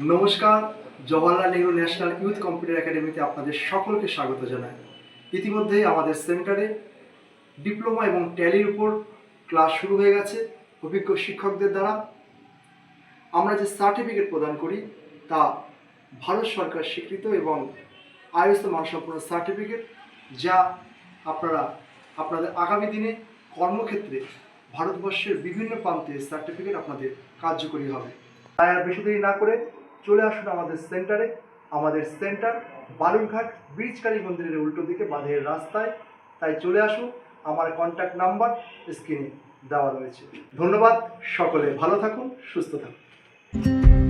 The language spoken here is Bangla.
নমস্কার Jawaharlal Nehru national youth computer একাডেমিতে আপনাদের সকলকে স্বাগত জানাই। ইতিমধ্যেই আমাদের সেন্টারে ডিপ্লোমা এবং ট্যালির উপর ক্লাস শুরু হয়ে গেছে অভিজ্ঞ শিক্ষকদের দ্বারা। আমরা যে সার্টিফিকেট প্রদান করি, তা ভারত সরকার স্বীকৃত এবং আইএসও মানসম্পন্ন সার্টিফিকেট, যা আপনারা আপনাদের আগামী দিনে কর্মক্ষেত্রে ভারতবর্ষের বিভিন্ন প্রান্তে সার্টিফিকেট আপনাদের কার্যকরী হবে। তাই আর বেশি দেরি না করে চলে আসুন আমাদের সেন্টারে। আমাদের সেন্টার বালুরঘাট ব্রিজ কালী মন্দিরের উল্টো দিকে বাঁধের রাস্তায়। তাই চলে আসুন, আমার কন্ট্যাক্ট নাম্বার স্ক্রিনে দেওয়া রয়েছে। ধন্যবাদ সকলে, ভালো থাকুন, সুস্থ থাকুন।